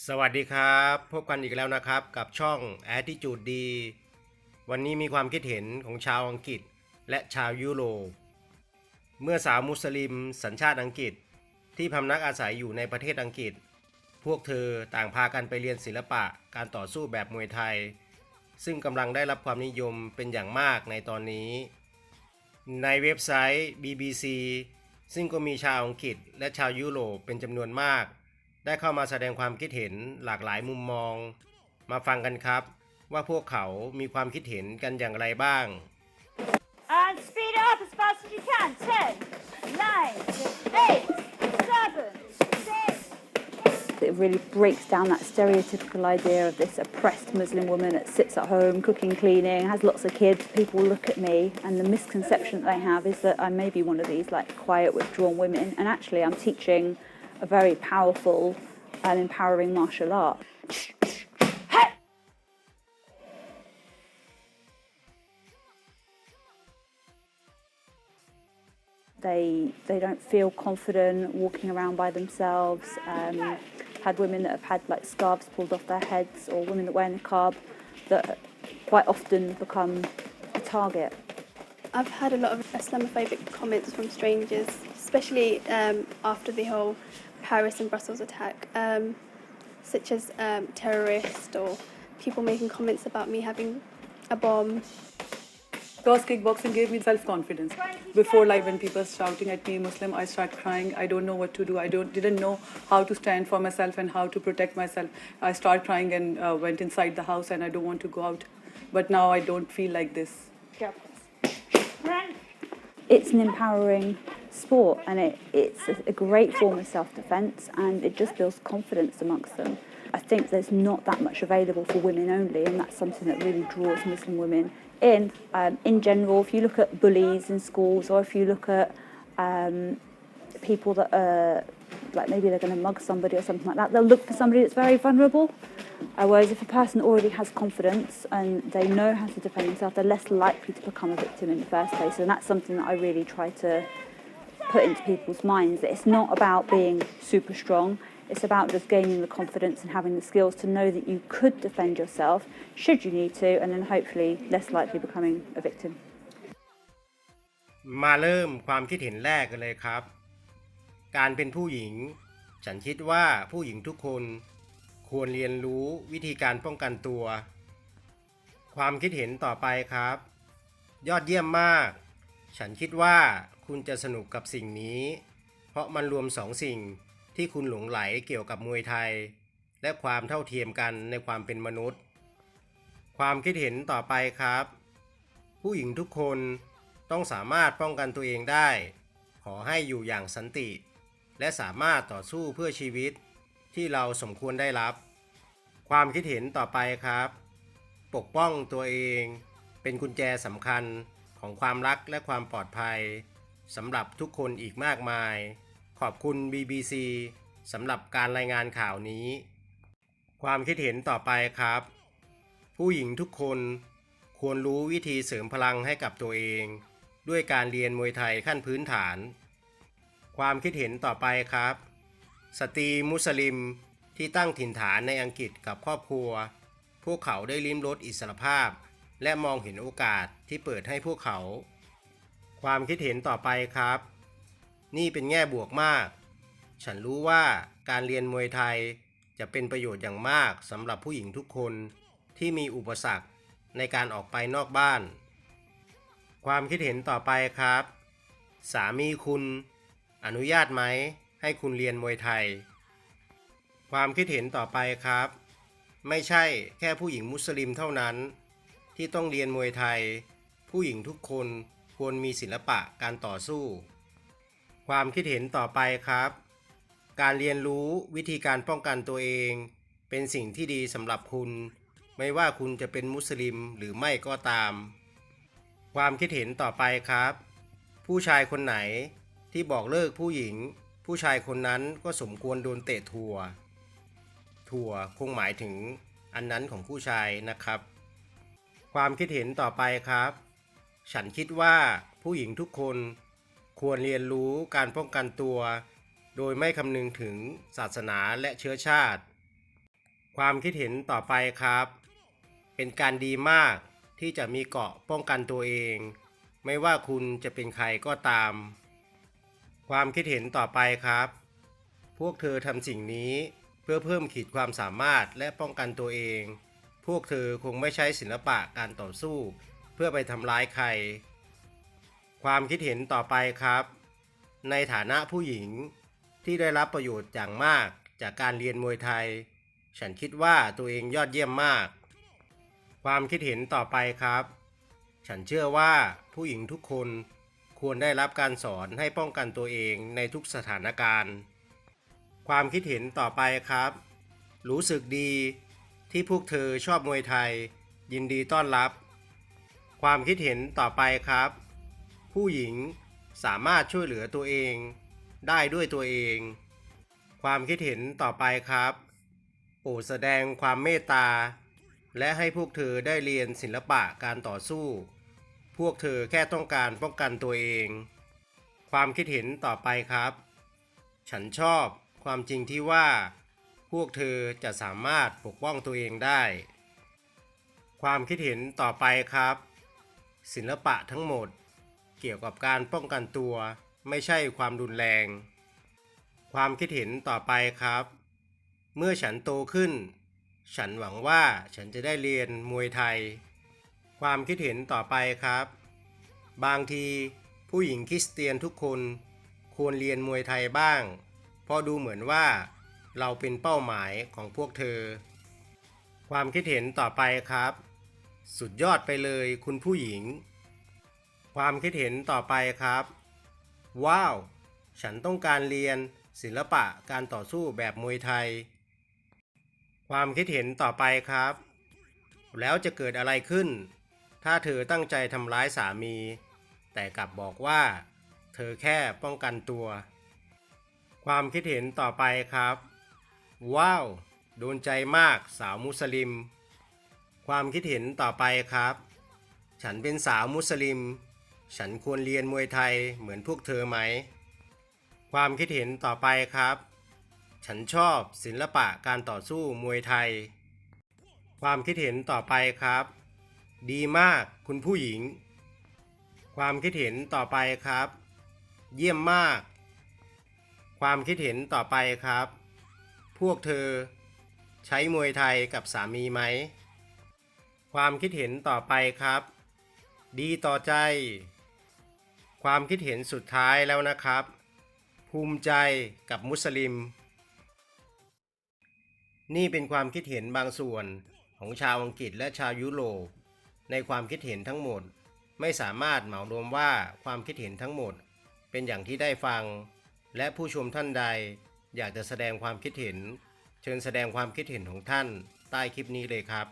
สวัสดีครับ พบกันอีกแล้วนะครับกับช่อง Attitude D วันนี้มีความคิดเห็นของชาวอังกฤษและชาวยุโรปเมื่อสาวมุสลิมสัญชาติอังกฤษที่พำนักอาศัยอยู่ในประเทศอังกฤษ พวกเธอต่างพากันไปเรียนศิลปะการต่อสู้แบบมวยไทย ซึ่งกำลังได้รับความนิยมเป็นอย่างมากในตอนนี้ ในเว็บไซต์ BBC ซึ่งก็มีชาวอังกฤษและชาวยุโรปเป็นจำนวนมาก ได้เข้ามาแสดงความคิดเห็นหลากหลายมุมมอง มาฟังกันครับ ว่าพวกเขามีความคิดเห็นกันอย่างไรบ้าง And speed it up as fast as you can. Ten, nine, eight, seven, six. It really breaks down that stereotypical idea of this oppressed Muslim woman that sits at home cooking, cleaning, has lots of kids. People look at me, and the misconception that they have is that I may be one of these like quiet, withdrawn women. And actually, I'm teaching a very powerful and empowering martial art. They they don't feel confident walking around by themselves. Um, had women that have had like scarves pulled off their heads, or women that wear niqab, that quite often become a target. I've had a lot of Islamophobic comments from strangers, especially um, after the whole Paris and Brussels attack, um, such as um, terrorists or people making comments about me having a bomb. Because kickboxing gave me self confidence. Before, like when people shouting at me Muslim, I start crying. I don't know what to do. I don't didn't know how to stand for myself and how to protect myself. I start crying and uh, went inside the house and I don't want to go out. But now I don't feel like this. It's an empowering sport, and it, it's a, great form of self-defense, and it just builds confidence amongst them. I think there's not that much available for women only, and that's something that really draws Muslim women in. Um, in general, if you look at bullies in schools, or if you look at um, people that are like maybe they're going to mug somebody or something like that, they'll look for somebody that's very vulnerable. Uh, whereas if a person already has confidence and they know how to defend themselves, they're less likely to become a victim in the first place. And that's something that I really try to put into people's minds that it's not about being super strong. It's about just gaining the confidence and having the skills to know that you could defend yourself should you need to, and then hopefully less likely becoming a victim. มาเริ่มความคิดเห็นแรกกันเลยครับ การเป็นผู้หญิง ฉันคิดว่าผู้หญิงทุกคนควรเรียนรู้วิธีการป้องกันตัว ความคิดเห็นต่อไปครับ ยอดเยี่ยมมาก ฉันคิดว่า คุณจะสนุกกับสิ่งนี้ เพราะมันรวมสองสิ่งที่คุณหลงไหลเกี่ยวกับมวยไทย และความเท่าเทียมกันในความเป็นมนุษย์ ความคิดเห็นต่อไปครับ ผู้หญิงทุกคนต้องสามารถป้องกันตัวเองได้ ขอให้อยู่อย่างสันติ และสามารถต่อสู้เพื่อชีวิตที่เราสมควรได้รับ ความคิดเห็นต่อไปครับ ปกป้องตัวเอง เป็นกุญแจสำคัญของความรักและความปลอดภัย สำหรับทุกคนอีกมากมาย ขอบคุณ BBC สำหรับการรายงานข่าวนี้ ความคิดเห็นต่อไปครับ ผู้หญิงทุกคนควรรู้วิธีเสริมพลังให้กับตัวเอง ด้วยการเรียนมวยไทยขั้นพื้นฐาน ความคิดเห็นต่อไปครับ สตรีมุสลิมที่ตั้งถิ่นฐานในอังกฤษกับครอบครัว พวกเขาได้ลิ้มรสอิสรภาพ และมองเห็นโอกาสที่เปิดให้พวกเขา ความคิดเห็นต่อไปครับ นี่เป็นแง่บวกมาก ฉันรู้ว่าการเรียนมวยไทยจะเป็นประโยชน์อย่างมากสำหรับผู้หญิงทุกคนที่มีอุปสรรคในการออกไปนอกบ้าน ความคิดเห็นต่อไปครับ สามีคุณอนุญาตไหมให้คุณเรียนมวยไทย ความคิดเห็นต่อไปครับ ไม่ใช่แค่ผู้หญิงมุสลิมเท่านั้น ที่ต้องเรียนมวยไทย ผู้หญิงทุกคน ควรมีศิลปะการต่อสู้ ความคิดเห็นต่อไปครับ การเรียนรู้วิธีการป้องกันตัวเอง เป็นสิ่งที่ดีสำหรับคุณ ไม่ว่าคุณจะเป็นมุสลิมหรือไม่ก็ตาม ความคิดเห็นต่อไปครับ ผู้ชายคนไหนที่บอกเลิกผู้หญิง ผู้ชายคนนั้นก็สมควรโดนเตะถั่วถั่วคงหมายถึงอันนั้นของผู้ชายนะครับ ความคิดเห็นต่อไปครับ ฉันคิดว่าผู้หญิงทุกคนควรเรียนรู้การป้องกันตัว โดยไม่คำนึงถึงศาสนาและเชื้อชาติ ความคิดเห็นต่อไปครับ เป็นการดีมากที่จะมีเกาะป้องกันตัวเอง ไม่ว่าคุณจะเป็นใครก็ตาม ความคิดเห็นต่อไปครับ พวกเธอทำสิ่งนี้เพื่อเพิ่มขีดความสามารถและป้องกันตัวเอง พวกเธอคงไม่ใช้ศิลปะการต่อสู้ พื่อไปทำร้ายใคร ความคิดเห็นต่อไปครับ ในฐานะผู้หญิงที่ได้รับประโยชน์อย่างมากจากการเรียนมวยไทย ฉันคิดว่าตัวเองยอดเยี่ยมมาก ความคิดเห็นต่อไปครับ ฉันเชื่อว่าผู้หญิงทุกคนควรได้รับการสอนให้ป้องกันตัวเองในทุกสถานการณ์ ความคิดเห็นต่อไปครับ รู้สึกดีที่พวกเธอชอบมวยไทย ยินดีต้อนรับ ความคิดเห็นต่อไปครับ ผู้หญิงสามารถช่วยเหลือตัวเองได้ด้วยตัวเอง ความคิดเห็นต่อไปครับโปรดแสดงความเมตตา และให้พวกเธอได้เรียนศิลปะการต่อสู้ พวกเธอแค่ต้องการป้องกันตัวเอง ความคิดเห็นต่อไปครับ ฉันชอบความจริงที่ว่า พวกเธอจะสามารถปกป้องตัวเองได้ ความคิดเห็นต่อไปครับ ศิลปะทั้งหมด เกี่ยวกับการป้องกันตัว ไม่ใช่ความรุนแรง ความคิดเห็นต่อไปครับ เมื่อฉันโตขึ้น ฉันหวังว่าฉันจะได้เรียนมวยไทย ความคิดเห็นต่อไปครับ บางทีผู้หญิงคริสเตียนทุกคนควรเรียนมวยไทยบ้าง เพราะดูเหมือนว่าเราเป็นเป้าหมายของพวกเธอ ความคิดเห็นต่อไปครับ สุดยอดไปเลยคุณผู้หญิง ความคิดเห็นต่อไปครับ ว้าว ฉันต้องการเรียนศิลปะการต่อสู้แบบมวยไทย ความคิดเห็นต่อไปครับ แล้วจะเกิดอะไรขึ้น ถ้าเธอตั้งใจทำร้ายสามี แต่กลับบอกว่า เธอแค่ป้องกันตัว ความคิดเห็นต่อไปครับ ว้าว โดนใจมากสาวมุสลิม ความคิดเห็นต่อไปครับ ฉันเป็นสาวมุสลิม ฉันควรเรียนมวยไทยเหมือนพวกเธอไหม ความคิดเห็นต่อไปครับ ฉันชอบศิลปะการต่อสู้มวยไทย ความคิดเห็นต่อไปครับ ดีมากคุณผู้หญิง ความคิดเห็นต่อไปครับ เยี่ยมมาก ความคิดเห็นต่อไปครับ พวกเธอใช้มวยไทยกับสามีไหม ความคิดเห็นต่อไปครับ ดีต่อใจ ความคิดเห็นสุดท้ายแล้วนะครับ ภูมิใจกับมุสลิม นี่เป็นความคิดเห็นบางส่วนของชาวอังกฤษและชาวยุโรปในความคิดเห็นทั้งหมด ไม่สามารถเหมารวมว่าความคิดเห็นทั้งหมด เป็นอย่างที่ได้ฟัง และผู้ชมท่านใด อยากจะแสดงความคิดเห็น เชิญแสดงความคิดเห็นของท่านใต้คลิปนี้เลยครับ